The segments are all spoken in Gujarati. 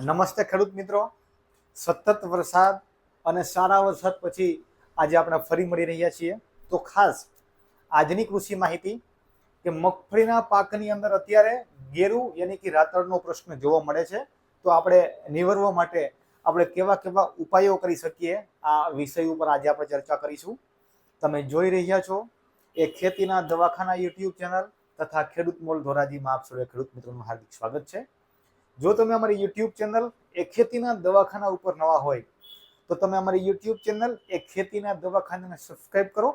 નમસ્તે ખેડૂત મિત્રો. સતત વરસાદ અને સારા વરસાદ પછી આજે આપણે ફરી મળી રહ્યા છીએ. તો ખાસ આજની કૃષિ માહિતી કે મગફળીના પાકની અંદર અત્યારે ગેરુ યાની કે રાતળનો પ્રશ્ન જોવા મળે છે. તો આપણે નિવારવા માટે આપણે કેવા કેવા ઉપાયો કરી શકીએ? આ વિષય ઉપર આજે આપણે ચર્ચા કરીશું. તમે જોઈ રહ્યા છો એ ખેતીના દવાખાના યુટ્યુબ ચેનલ તથા ખેડૂત મોલ ધોરાજીમાં આપ ખેડૂત મિત્રોનું હાર્દિક સ્વાગત છે. જો તમે અમારી યુટ્યુબ ચેનલ એ ખેતીના દવાખાના ઉપર નવા હોય, તો તમે અમારી યુટ્યુબ ચેનલ એ ખેતીના દવાખાનાને સબસ્ક્રાઇબ કરો,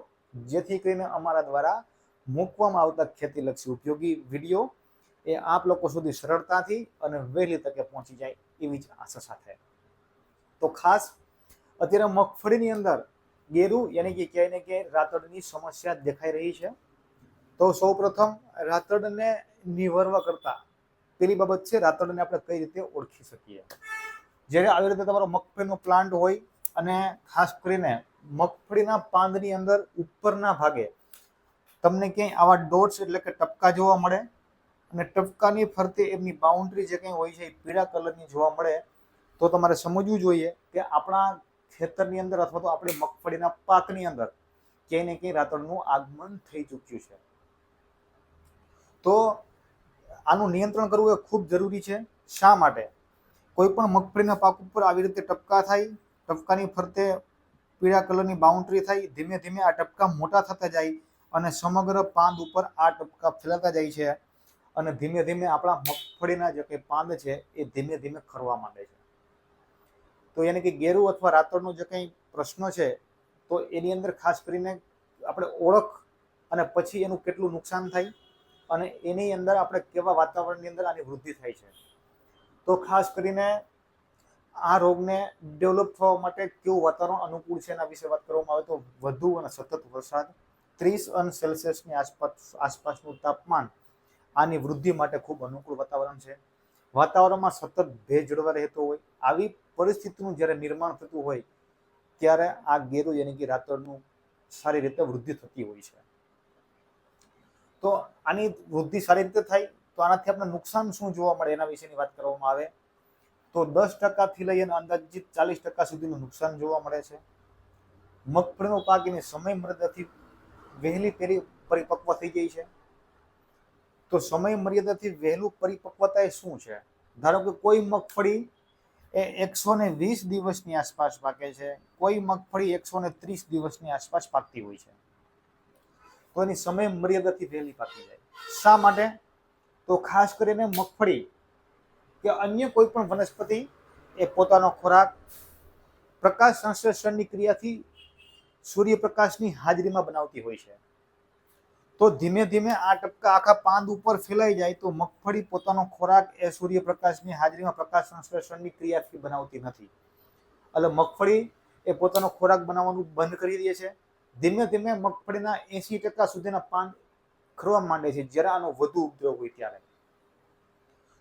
જેથી કરીને અમારા દ્વારા મૂકવામાં આવતા ખેતીલક્ષી ઉપયોગી વીડિયો એ આપ લોકો સુધી સરળતાથી અને વહેલી તકે પહોંચી જાય એવી જ આશા સાથે. તો ખાસ, અત્યારે મગફળીની અંદર ગેરુ યાની કે ક્યાંય ને ક્યાંય રાતડની સમસ્યા દેખાઈ રહી છે. તો સૌપ્રથમ રાતડને નિવારવા કરતા પેલી બાબત છે, રાતડને આપણે કઈ રીતે ઓળખી શકીએ? જ્યારે આવી રીતે તમારો મગફળીનો પ્લાન્ટ હોય અને ખાસ કરીને મગફળીના પાંદની અંદર ઉપરના ભાગે તમને ક્યાંય આવા ડોટ્સ એટલે કે ટપકા જોવા મળે અને ટપકાની ફરતે એમની બાઉન્ડ્રી જે કંઈ હોય છે એ પીળા કલરની જોવા મળે, તો તમારે સમજવું જોઈએ કે આપણા ખેતરની અંદર અથવા તો આપણી મગફળીના પાકની અંદર ક્યાંય ને ક્યાંય રાતળનું આગમન થઈ ચૂક્યું છે. તો આનું નિયંત્રણ કરવું એ ખૂબ જરૂરી છે. શા માટે? કોઈ પણ મગફળીના પાક ઉપર આવી રીતે ટપકા થાય, ટપકાની ફરતે પીળા કલરની બાઉન્ડ્રી થાય, ધીમે ધીમે આ ટપકા મોટા થતા જાય અને સમગ્ર પાંદ ઉપર આ ટપકા ફેલાતા જાય છે અને ધીમે ધીમે આપણા મગફળીના જે કંઈ પાંદ છે એ ધીમે ધીમે ખરવા માંડે છે. તો એને કે ગેરુ અથવા રાતળનો જે કંઈ પ્રશ્ન છે, તો એની અંદર ખાસ કરીને આપણે ઓળખ અને પછી એનું કેટલું નુકસાન થાય અને એની અંદર આપણે કેવા વાતાવરણની અંદર આની વૃદ્ધિ થાય છે. તો ખાસ કરીને આ રોગને ડેવલપ થવા માટે કેવું વાતાવરણ અનુકૂળ છે એના વિશે વાત કરવામાં આવે તો વધુ અને સતત વરસાદ, ત્રીસ અંશ સેલ્સિયસની આસપાસ, આસપાસનું તાપમાન આની વૃદ્ધિ માટે ખૂબ અનુકૂળ વાતાવરણ છે. વાતાવરણમાં સતત ભેજ જળવા રહેતો હોય, આવી પરિસ્થિતિનું જ્યારે નિર્માણ થતું હોય, ત્યારે આ ગેરુ યાની કે રાતળનું સારી રીતે વૃદ્ધિ થતી હોય છે. તો આની વૃદ્ધિ સારી રીતે થાય, તો આનાથી આપણે નુકસાન શું જોવા મળે એના વિશેની વાત કરવામાં આવે. તો દસ ટકાથી લઈ અને અંદાજિત ચાલીસ ટકા સુધીનું નુકસાન જોવા મળે છે. મગફળીનો પાક એની સમય મર્યાદાથી વહેલી પેરી પરિપક્વ થઈ ગઈ છે. તો સમય મર્યાદાથી વહેલું પરિપક્વતા એ શું છે? ધારો કે કોઈ મગફળી એ એકસો ને વીસ દિવસની આસપાસ પાકે છે, કોઈ મગફળી એકસો ને ત્રીસ દિવસની આસપાસ પાકતી હોય છે. તો એની સમય મર્યાદાથી વહેલી પાકી જાય. શા માટે? તો ખાસ કરીને મગફળી કે અન્ય કોઈ પણ વનસ્પતિ એ પોતાનો ખોરાક પ્રકાશ સંશ્લેષણની ક્રિયાથી સૂર્યપ્રકાશની હાજરીમાં બનાવતી હોય છે. તો ધીમે ધીમે આ ટપકા આખા પાંદ ઉપર ફેલાઈ જાય તો મગફળી પોતાનો ખોરાક એ સૂર્યપ્રકાશની હાજરીમાં પ્રકાશ સંશ્લેષણની ક્રિયાથી બનાવતી નથી. એટલે મગફળી એ પોતાનો ખોરાક બનાવવાનું બંધ કરી દે છે. ધીમે ધીમે મગફળીના એંસી ટકા સુધીના પાન ખરવા માંડે છે. જ્યારે આનો વધુ ઉપદ્રવ હોય ત્યારે.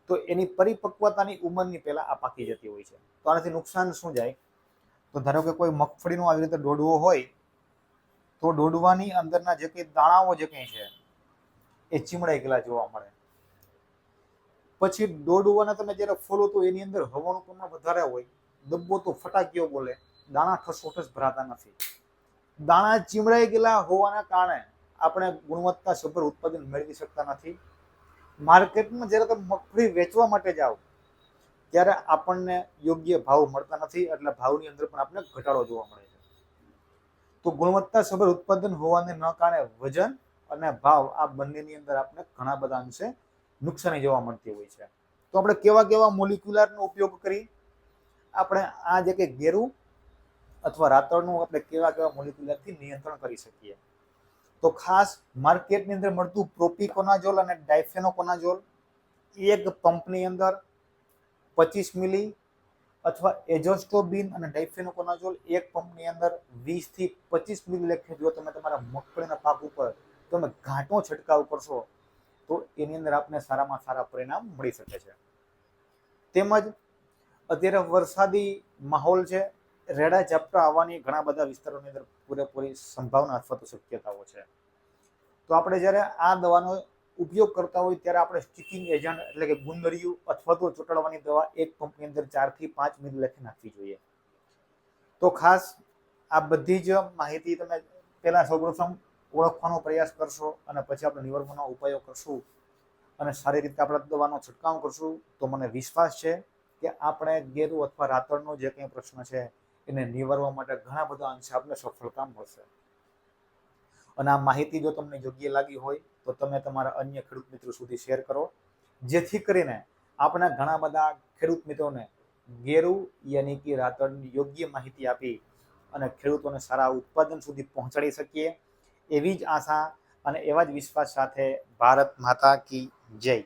તો એની પરિપક્વતાની ઉંમરની પહેલા આ પાકી જતી હોય છે. તો આનાથી નુકસાન શું જાય? તો ધારો કે કોઈ મગફળીનો આવી રીતે દોડવો હોય, તો દોડવાની અંદરના જે કંઈ દાણાઓ જે કંઈ છે, એ ચીમડાઈ ગયેલા જોવા મળે. પછી દોડવાના તમે જ્યારે ફોલો તો એની અંદર હવાનું પ્રમાણ વધારે હોય. ડબ્બો તો ફટાકીઓ બોલે. દાણા ઠસોઠસ ભરાતા નથી. દાણા ચીમડાઈ ગયેલા હોવાના કારણે આપણે ગુણવત્તા સભર ઉત્પાદન મેળવી શકતા નથી. માર્કેટમાં જ્યારે તમે મગફળી વેચવા માટે જાઓ, ત્યારે આપણને યોગ્ય ભાવ મળતા નથી, એટલે ભાવની અંદર પણ આપણે ઘટાડો જોવા મળે છે. તો ગુણવત્તા સભર ઉત્પાદન હોવાને ન કારણે વજન અને ભાવ આ બંનેની અંદર આપણે ઘણા બધા અંશે નુકસાની જોવા મળતી હોય છે. તો આપણે કેવા કેવા મોલિક્યુલરનો ઉપયોગ કરી? આપણે આ જે કંઈ ગેરુ અથવા રાતળનું આપણે કેવા કેવા મોલિક્યુલરથી નિયંત્રણ કરી શકીએ. તો ખાસ માર્કેટની અંદર મળતું પ્રોપિકોનાઝોલ અને ડાયફેનોકોનાઝોલ, એક પંપની અંદર પચીસ મિલી અથવા એજોસ્ટોબિન અને ડાયફેનોકોનાઝોલ, એક પંપની અંદર વીસથી પચીસ મિલી લેખે જો તમે તમારા મગફળીના પાક ઉપર તમે ઘાટો છંટકાવ કરશો, તો એની અંદર આપને સારામાં સારા પરિણામ મળી શકે છે. તેમજ અત્યારે વરસાદી માહોલ છે રેડા ઝાપટા આવવાની ઘણા બધા વિસ્તારોની અંદર પૂરેપૂરી સંભાવના અથવા તો શક્યતાઓ છે. તો આપણે જ્યારે આ દવાનો ઉપયોગ કરતા હોય ત્યારે આપણે સ્ટિકિંગ એજન્ટ એટલે કે ગુંદરિયું અથવા તો ચોટાડવાની દવા એક પંપની અંદર ચારથી પાંચ મિનિટ લખી નાખવી જોઈએ. તો ખાસ આ બધી જ માહિતી તમે પહેલાં સૌપ્રથમ ઓળખવાનો પ્રયાસ કરશો અને પછી આપણે નિવારવાના ઉપાયો કરશું અને સારી રીતે આપણે દવાનો છંટકાવ કરશું. તો મને વિશ્વાસ છે કે આપણે ગેરુ અથવા રાતળનો જે કંઈ પ્રશ્ન છે એને નિવારવા માટે ઘણા બધા અંશે આપણે સફળતા મળશે. અને આ માહિતી જો તમને યોગ્ય લાગી હોય, તો તમે તમારા અન્ય ખેડૂત મિત્રો સુધી શેર કરો. જેથી કરીને આપણા ઘણા બધા ખેડૂત મિત્રોને ગેરુ યાની કે રાતળની યોગ્ય માહિતી આપી અને ખેડૂતોને સારા ઉત્પાદન સુધી પહોંચાડી શકીએ. એવી જ આશા અને એવા જ વિશ્વાસ સાથે ભારત માતા કી જય.